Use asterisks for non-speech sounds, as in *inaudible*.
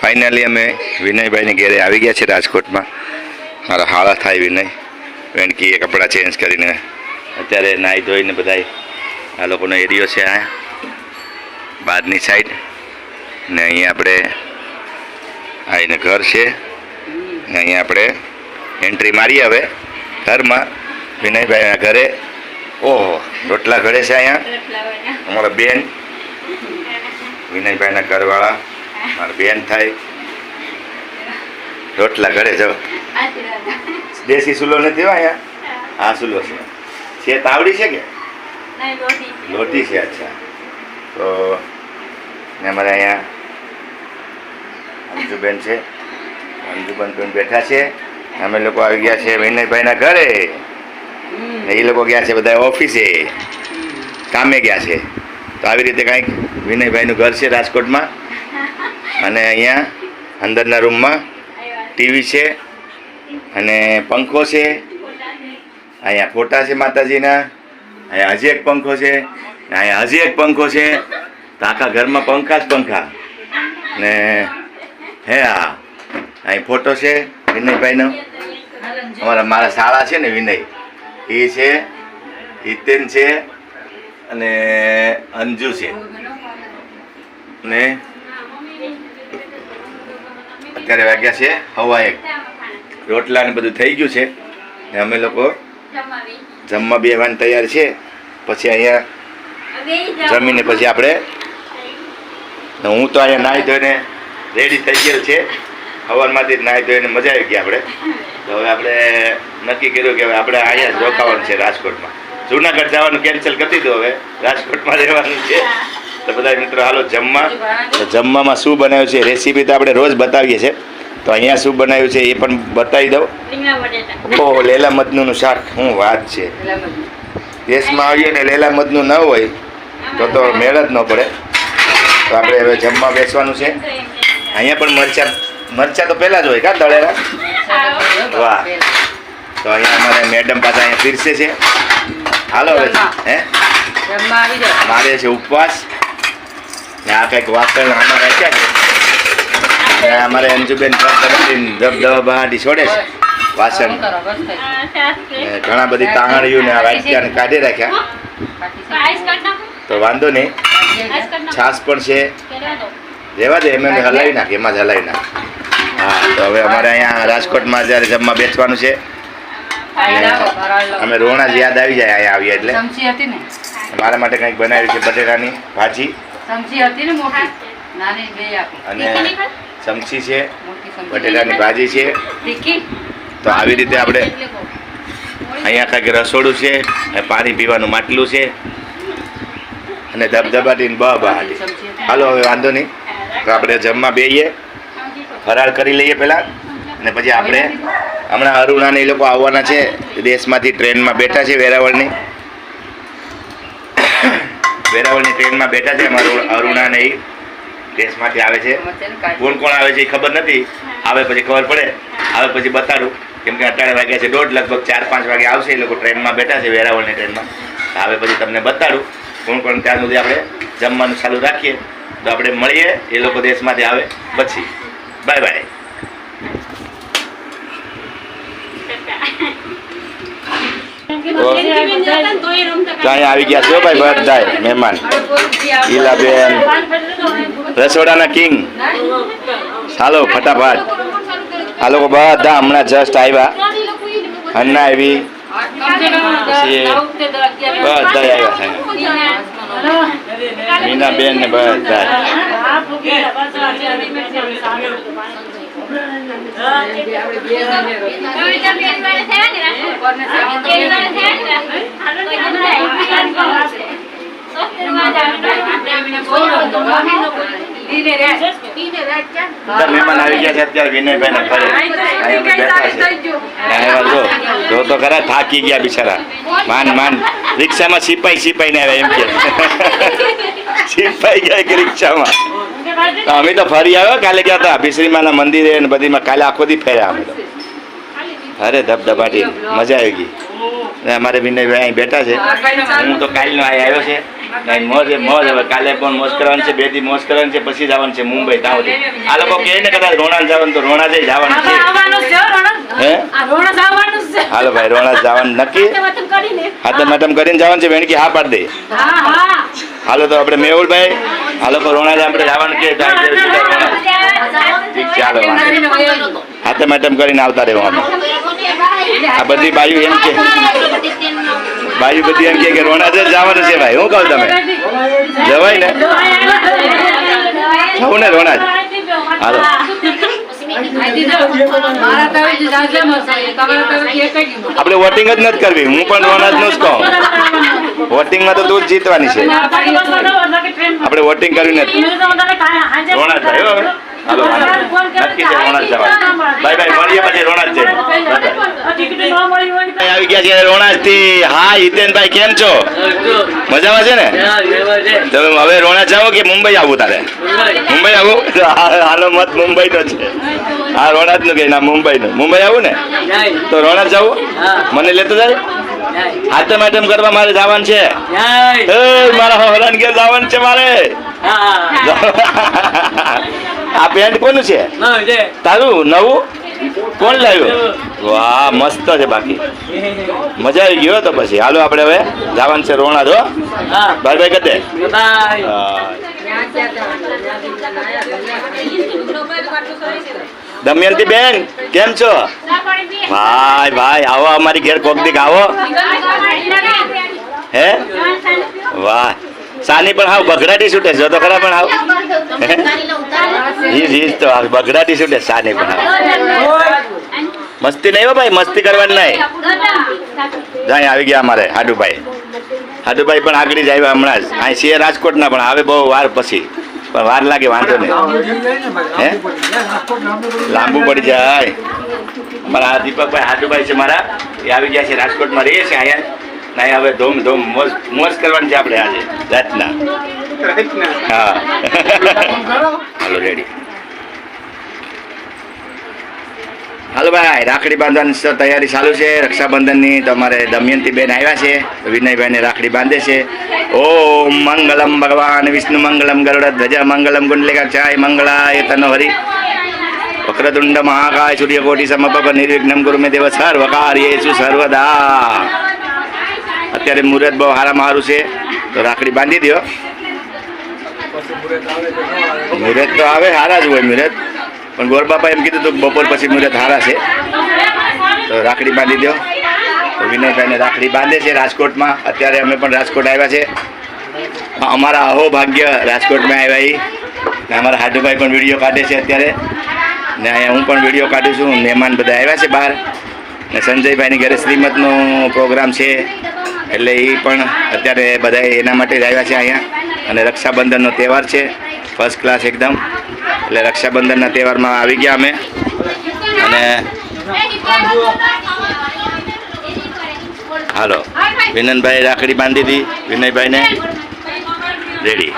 Finally અમે વિનયભાઈને ઘેરે આવી ગયા છે રાજકોટમાં. મારા હાળા થાય વિનય. વેણકીએ કપડાં ચેન્જ કરીને અત્યારે નાહી ધોઈને બધાય આ લોકોનો એરિયો છે આ બહારની સાઈડ ને અહીંયા આપણે આવીને ઘર છે. ને અહીંયા આપણે એન્ટ્રી મારી હવે ઘરમાં. વિનયભાઈના ઘરે. ઓહો રોટલા ઘરે છે અહીંયા. અમારા બેન. વિનયભાઈના ઘરવાળા. મારા બેન થાય. રોટલા ઘરે જો દેશી સુલો નથી હોય અહીંયા? હા. સુલો છે. છે તાવડી છે કે? લોટી છે. અચ્છા. તો ને અમારે અહીંયા અંજુબેન છે. અંજુબેન બેન બેઠા છે. અમે લોકો આવી ગયા છે વિનયભાઈના ઘરે. ને એ લોકો ગયા છે બધા ઓફિસે. કામે ગયા છે. તો આવી રીતે કાંઈક વિનયભાઈનું ઘર છે રાજકોટમાં. અને અહીંયા અંદરના રૂમમાં ટીવી છે અને પંખો છે. અહીંયા ફોટા છે માતાજીના. અહીંયા હજી એક પંખો છે. અહીંયા હજી એક પંખો છે. તો આખા ઘરમાં પંખા જ પંખા. ને હે હા અહીં ફોટો છે વિનયભાઈનો. અમારા મારા શાળા છે ને વિનય. એ છે, હિતેન છે અને અંજુ છે. ને અત્યારે વાગ્યા છે, હવા એક. રોટલા ને બધું થઈ ગયું છે. ને અમે લોકો જમવા બેવાની તૈયાર છે. પછી અહીંયા જમીને પછી આપણે હું તો અહીંયા નાહી ધોઈને રેડી થઈ ગયેલ છે. હવારમાંથી નાહી ધોઈને મજા આવી ગઈ આપણે. તો હવે આપણે નક્કી કર્યું કે હવે આપણે અહીંયા જ રોકાવાનું છે રાજકોટમાં. જુનાગઢ જવાનું કેન્સલ કરી દીધું હવે. રાજકોટમાં રહેવાનું છે. તો બધા મિત્રો હાલો જમવા. જમવામાં શું બનાવ્યું છે? રેસીપી તો આપણે રોજ બતાવીએ છીએ. તો અહીંયા શું બનાવ્યું છે એ પણ બતાવી દઉં. ઓહો લેલા મદનું શાક. શું વાત છે. દેશમાં આવીએ ને લેલા મદનું ન હોય તો તો મેળ જ ન પડે. તો આપણે હવે જમવા બેસવાનું છે. અહીંયા પણ મરચા મરચા તો પહેલાં જ હોય કા દળેલા? વાહ. તો અહીંયા અમારે મેડમ પાછા અહીંયા પીરસે છે. હાલો હવે હે? મારે છે ઉપવાસ. આ કંઈક વાસણ આમાં રાખ્યા છે? અમારે અંજુબેન બહાટી છોડે છે. વાસણ. ઘણા બધી તાહણીયું ને આ વાટક્યાને કાઢી રાખ્યા. તો વાંધો નહીં. છાસ છાશ પણ છે. રહેવા દે એમ એમ હલાવી નાખ એમાં જ હલાવી નાખ. હા તો હવે અમારે અહીંયા રાજકોટમાં જ્યારે જમવા બેસવાનું છે. અમે રોણા જ યાદ આવી જાય અહીંયા આવીએ એટલે. ચમચી હતી ને. મારા માટે કંઈક બનાવ્યું છે બટેટાની ભાજી. ચમચી હતી ને મોટી? નાની બે આપી. અને ચમચી છે બટેટાની ભાજી છે. તો આવી રીતે આપણે અહીંયા કાંઈક રસોડું છે અને પાણી પીવાનું માટલું છે. અને ધબધબાટી બ હાલી હાલો હવે વાંધો નહીં. તો આપણે જમવા બેહીએ. ફરાળ કરી લઈએ પહેલાં. અને પછી આપણે હમણાં અરુણાને એ લોકો આવવાના છે. દેશમાંથી ટ્રેનમાં બેઠા છે વેરાવળની. વેરાવળની ટ્રેનમાં બેઠા છે અમારું અરુણા ને એ દેશમાંથી આવે છે. કોણ કોણ આવે છે એ ખબર નથી. આવે પછી ખબર પડે. આવે પછી બતાડું. કેમ કે અત્યારે વાગ્યા છે દોઢ લગભગ ચાર પાંચ વાગે આવશે એ લોકો ટ્રેનમાં બેઠા છે વેરાવળની ટ્રેનમાં. આવે પછી તમને બતાડું. કોણ કોણ ત્યાં સુધી આપણે જમવાનું ચાલુ રાખીએ. તો આપણે મળીએ એ લોકો દેશમાંથી આવે. પછી. બાય બાય તો ત્યાં આવી ગયા છે ભાઈ બધા મહેમાન. ઈલાબેન, રસોડાના કિંગ. ચાલો ફટાફટ. આ લોકો બધા હમણાં જસ્ટ આવ્યા. હન્ના આવી. બધા આવ્યા છે. મીનાબેન ને બધા મહેમાન આવી ગયા છે અત્યારે વિનયભાઈ ના ઘરે જો તો ખરા થાકી ગયા બિચારા. માન માન. રિક્ષામાં સિપાઈ સિપાઈ ને આવ્યા એમ કે. *laughs* સિપાઈ ગયા કે રિક્ષામાં? અમે તો ફરી આવ્યો કાલે ગયા હતા ભીસરીમાના મંદિરે ને બધીમાં કાલે આખો દી ફેર્યા અમે. તો અરે ધબધબાટી મજા આવી ગઈ. ને અમારે વિનયભાઈ અહીં બેઠા છે. હું તો કાલનો અહીં આવ્યો છે. નહીં મોજ મોજ હવે કાલે પણ મોજ કરવાનું છે બે દી મોજ કરવાની છે પછી જવાનું છે મુંબઈ ત્યાં આ લોકો કહે ને કદાચ રોણા જવાનું તો રોણા જઈ જવાનું છે. હે હાલો ભાઈ રોણા જવાનું નક્કી? હાથે મેડમ કરીને. જવાનું છે વેણકી હા પાડી દે. હાલો તો આપણે મેહુલભાઈ, હાલો કોરોના આપણે જવાનું ઠીક છે વાંધો નહીં. હાથે મેડમ કરીને આવતા રહેવાનું. આ બધી બાયુ એમ કે બાયુ બધી એમ કે રોણા જ જવાનું છે ભાઈ, હું કહું તમે? જવાય ને? જવું ને રોણા હાલો. આપણે વોટિંગ જ નથી કરવી, હું પણ રોણા જ નું જ કહું. વોટિંગમાં તો તું જીતવાની છે. આપણે વોટિંગ કર્યું નથી રોણા હવે. હાલો નક્કી છે રોણા જ જવાનું બાય બાય મળીએ પછી રોણા છે. આવી ગયા છે રોણાજથી. હા હિતેનભાઈ કેમ છો? મજામાં છે ને? તો હવે રોણા જાઓ કે મુંબઈ આવું તારે? મુંબઈ આવું? હાલો મત મુંબઈ નો છે. હા રોણાજનું કે ના મુંબઈ નું. મુંબઈ આવું ને? તો રોણા જાવું મને લેતો જાય? હાથે મેડમ કરવા મારે જવાનું છે. એ મારા હરાન ઘેર જવાનું છે મારે. આ પેન્ટ કોનું છે? તારું? નવું? કોણ લાવ્યું? વાહ મસ્ત છે બાકી. મજા આવી ગયો તો પછી. હાલો આપણે હવે જવાનું છે રોણા જો બાય બાય કદે દમયંતી બેન, કેમ છો? ભાઈ ભાઈ, આવો અમારી ઘેર કોક દીક આવો. હે? વાહ. સાની પણ હાવ બગડાટી છૂટે જો તો ખરા પણ હાવ. જી જી તો બઘડાટી છૂટે સાની પણ હાવ. મસ્તી નહીં હો ભાઈ, મસ્તી કરવાની નહીં. જાય, આવી ગયા અમારે, હાડુભાઈ. હાડુભાઈ પણ આગળ જ આવ્યા હમણાં જ. અહીં છીએ રાજકોટના પણ આવે બહુ વાર પછી. પણ વાર લાગે વાંધો નહીં. હે લાંબુ પડી જાય મારા આ દીપકભાઈ હાજુભાઈ છે મારા. એ આવી ગયા છે રાજકોટમાં રહીએ છે અહીંયા. ના હવે ધૂમ ધૂમ મોજ મોજ કરવાની છે આપણે આજે. રાતના. હા. *laughs* હાલો રેડી. હાલો ભાઈ, રાખડી બાંધવાની તૈયારી ચાલુ છે. રક્ષાબંધનની તમારે દમયંતી બેન આવ્યા છે. વિનયભાઈને રાખડી બાંધે છે. ઓમ મંગલમ ભગવાન, વિષ્ણુ મંગલમ, ગરુડ ધ્વજ, મંગલમ ગુંડલિકા, ચાય મંગળાય, તનો હરી. વક્રતુંડ મહાકાય, સૂર્યકોટિ સમપપ નિર્વિઘ્નમ ગુરુ મે દેવ સર્વ કાર્યેષુ સર્વદા. અત્યારે મુહૂર્ત બહુ હારા સારું છે. તો રાખડી બાંધી દો મુહૂર્ત તો આવે સારા જ હોય મુહૂર્ત. પણ ગોરબાપા એમ કીધું હતું બપોર પછી મુહૂર્ત હારા છે. તો રાખડી બાંધી દો તો વિનયભાઈને રાખડી બાંધે છે રાજકોટમાં. અત્યારે અમે પણ રાજકોટ આવ્યા છે. અમારા અહો ભાગ્ય રાજકોટમાં આવ્યા ને અમારા હાડુભાઈ પણ વીડિયો કાઢે છે અત્યારે. ને અહીંયા હું પણ વીડિયો કાઢું છું. મહેમાન બધા આવ્યા છે બહાર. ને સંજયભાઈની ઘરે શ્રીમતનો પ્રોગ્રામ છે. એટલે એ પણ અત્યારે બધા એના માટે જ આવ્યા છે અહીંયા. અને રક્ષાબંધનનો તહેવાર છે. ફર્સ્ટ ક્લાસ એકદમ. એટલે રક્ષાબંધનના તહેવારમાં આવી ગયા અમે. અને હાલો વિનનભાઈ રાખડી બાંધી હતી વિનયભાઈને. રેડી